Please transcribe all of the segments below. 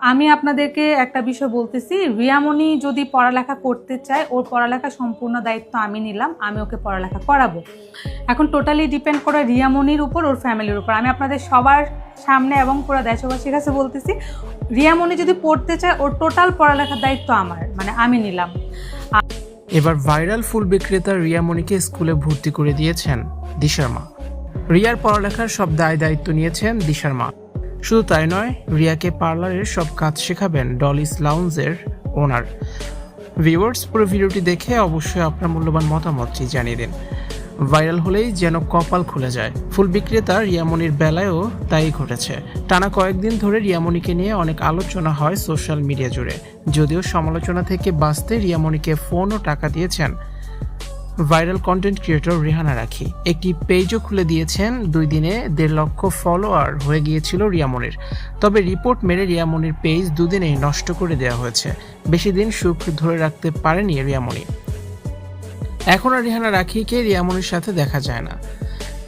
আমি আপনাদেরকে একটা বিষয় বলতেছি, রিয়ামণি যদি পড়ালেখা করতে চায়, ওর পড়ালেখা সম্পূর্ণ দায়িত্ব আমি নিলাম, আমি ওকে পড়ালেখা করাবো। এখন টোটালি ডিপেন্ড করে রিয়ামণির উপর, ওর ফ্যামিলির উপর। আমি আপনাদের সবার সামনে এবং পুরো দেশবাসীর কাছে বলতেছি, রিয়ামণি যদি পড়তে চায়, ওর টোটাল পড়ালেখার দায়িত্ব আমার মানে আমি নিলাম। এবার ভাইরাল ফুল বিক্রেতা রিয়া মনিকে স্কুলে ভর্তি করে দিয়েছেন দিশার মা। রিয়ার পড়ালেখার সব দায় দায়িত্ব নিয়েছেন দিশার মা। শুধু তাই নয়, রিয়াকে পার্লারের সব কাজ শেখাবেন ডলিস লাউঞ্জের ওনার। ভিউয়ার্স, পুরো ভিডিওটি দেখে অবশ্যই আপনার মূল্যবান মতামতটি জানিয়ে দিন। ভাইরাল হলেই যেন কপাল খুলে যায়। ফুল বিক্রেতা রিয়ামনির বেলায়ও তাই ঘটেছে। টানা কয়েকদিন ধরে রিয়ামনিকে নিয়ে অনেক আলোচনা হয় সোশ্যাল মিডিয়া জুড়ে। যদিও সমালোচনা থেকে বাঁচতে রিয়ামনিকে ফোন ও টাকা দিয়েছেন। ভাইরাল কন্টেন্ট ক্রিয়েটর রেহানা রাখি। একটি পেজও খুলে দিয়েছেন। দুই দিনে দেড় লক্ষ ফলোয়ার হয়ে গিয়েছিল রিয়ামনির তবে রিপোর্ট মেরে রিয়ামনির পেজ দুদিনেই নষ্ট করে দেওয়া হয়েছে। বেশি দিন সুখ ধরে রাখতে পারেনি রিয়ামনি এখন আর রিহানা রাখিকে রিয়ামনির সাথে দেখা যায় না।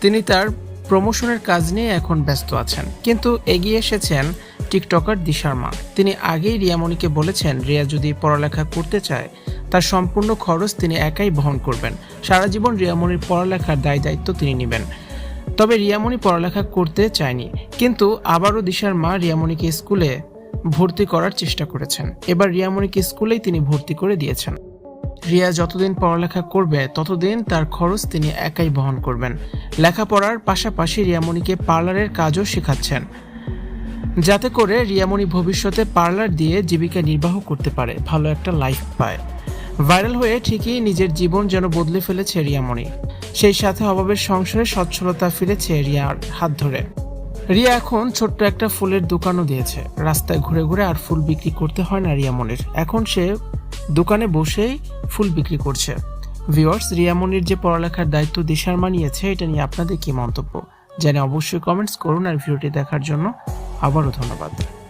তিনি তার প্রমোশনের কাজ নিয়ে এখন ব্যস্ত আছেন। কিন্তু এগিয়ে এসেছেন টিকটকার দিশার মা। তিনি আগেই রিয়ামণিকে বলেছেন, রিয়া যদি পড়ালেখা করতে চায় তার সম্পূর্ণ খরচ তিনি একাই বহন করবেন। সারা জীবন রিয়ামণির পড়ালেখার দায় দায়িত্ব তিনি নেবেন। তবে রিয়ামণি পড়ালেখা করতে চায়নি, কিন্তু আবারও দিশার মা রিয়ামণিকে স্কুলে ভর্তি করার চেষ্টা করেছেন। এবার রিয়ামণিকে স্কুলেই তিনি ভর্তি করে দিয়েছেন। রিয়া যতদিন পড়ালেখা করবে, ততদিন তার খরচ তিনি একাই বহন করবেন। লেখাপড়ার পাশাপাশি রিয়ামণিকে পার্লারের কাজও শেখাচ্ছেন। যাতে করে রিয়ামণি ভবিষ্যতে পার্লার দিয়ে জীবিকা নির্বাহ করতে পারে, ভালো একটা লাইফ পায়। ভাইরাল হয়ে ঠিকই নিজের জীবন যেন বদলে ফেলেছে রিয়ামণি। সেই সাথে অভাবের সংসারে সচ্ছলতা ফিরেছে রিয়ার হাত ধরে। রিয়া এখন ছোট্ট একটা ফুলের দোকানও দিয়েছে। রাস্তায় ঘুরে ঘুরে আর ফুল বিক্রি করতে হয় না রিয়ামণির। এখন সে দোকানে বসেই ফুল বিক্রি করছে। ভিওয়ার্স রিয়ামণির যে পড়ালেখার দায়িত্ব দিশার মানিয়েছে, এটা নিয়ে আপনাদের কি মন্তব্য? জানে অবশ্যই কমেন্টস করুন আর ভিডিওটি দেখার জন্য আবারও ধন্যবাদ।